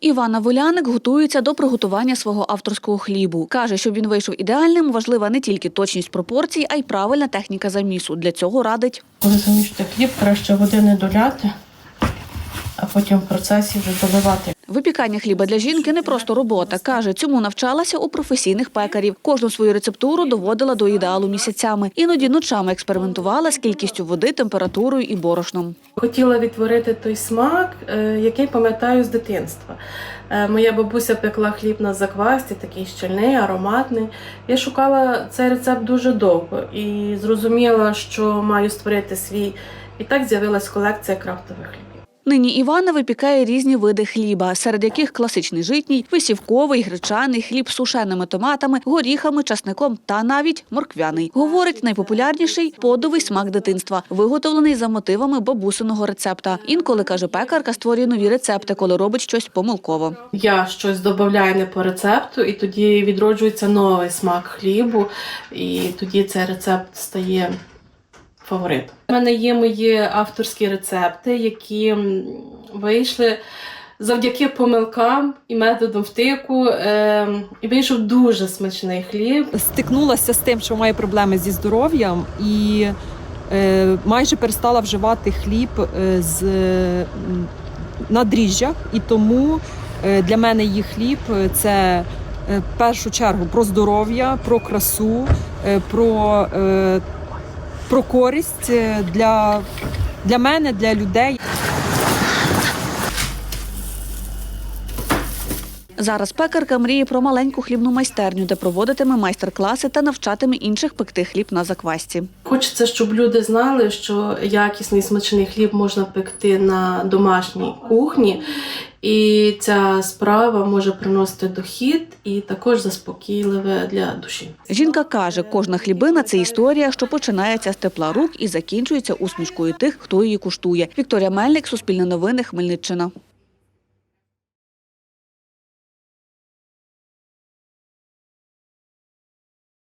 Івана Воляник готується до приготування свого авторського хлібу. Каже, щоб він вийшов ідеальним, важлива не тільки точність пропорцій, а й правильна техніка замісу. Для цього радить. Коли замішуєте хліб, краще води не доляти, потім в процесі вже доливати. Випікання хліба для жінки не просто робота. Каже, цьому навчалася у професійних пекарів. Кожну свою рецептуру доводила до ідеалу місяцями. Іноді ночами експериментувала з кількістю води, температурою і борошном. Хотіла відтворити той смак, е, який пам'ятаю з дитинства. Е, Моя бабуся пекла хліб на заквасті, такий щільний, ароматний. Я шукала цей рецепт дуже довго і зрозуміла, що маю створити свій. І так з'явилась колекція крафтових хлібів. Нині Івана випікає різні види хліба, серед яких класичний житній, висівковий, гречаний, хліб з сушеними томатами, горіхами, часником та навіть морквяний. Говорить, найпопулярніший подовий смак дитинства, виготовлений за мотивами бабусиного рецепта. Інколи каже, пекарка створює нові рецепти, коли робить щось помилково. Я щось додаю не по рецепту, і тоді відроджується новий смак хлібу, і тоді цей рецепт стає фаворитом. У мене є мої авторські рецепти, які вийшли завдяки помилкам і методам втику. Е, і вийшов дуже смачний хліб. стикнулася з тим, що має проблеми зі здоров'ям, і е, майже перестала вживати хліб е, з е, на дріжджах. І тому е, для мене їх хліб це в першу чергу про здоров'я, про красу, про, про користь е, для, для мене, для людей. Зараз пекарка мріє про маленьку хлібну майстерню, де проводитиме майстер-класи та навчатиме інших пекти хліб на заквасті. Хочеться, щоб люди знали, що якісний смачний хліб можна пекти на домашній кухні, і ця справа може приносити дохід і також заспокійливе для душі. Жінка каже, кожна хлібина це історія, що починається з тепла рук і закінчується усмішкою тих, хто її куштує. Вікторія Мельник, Суспільне новини, Хмельниччина.